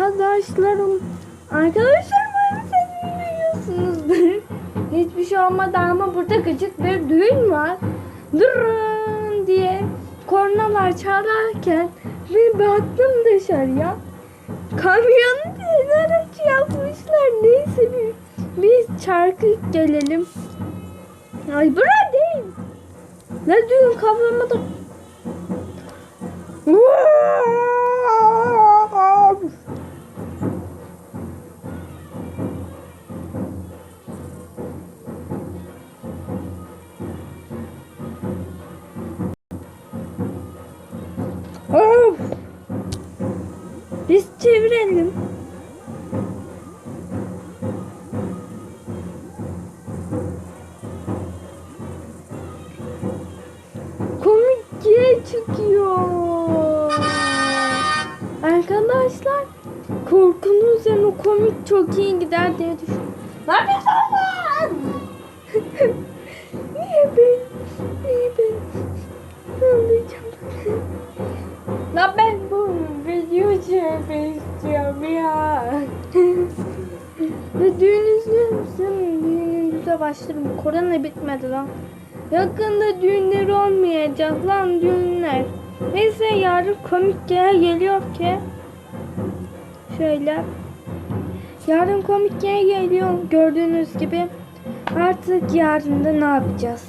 Arkadaşlarım, arkadaşlarım umarım sesimi duyuyorsunuzdur. Hiçbir şey olmadı ama burada gıcık bir düğün var. Durun diye kornalar çalarken bir baktım dışarıya. Kamyonu tenerek yapmışlar. Neyse bir, biz çarkı gelelim. Ay bura değil. Ne düğün kavramadım. Of! Biz çevirelim. Komik çıkıyor. Arkadaşlar korkunun üzerine komik çok iyi gider diye düşünüyorum. Ne yapıyorsun? Çekmek istiyorum ya. Ve düğün izliyor musun? Düğünümüze başlarım. Korona bitmedi lan. Yakında düğünler olmayacak lan düğünler. Neyse yarın komik gel geliyor ki. Şöyle. Yarın komik gel geliyor gördüğünüz gibi. Artık yarın da ne yapacağız?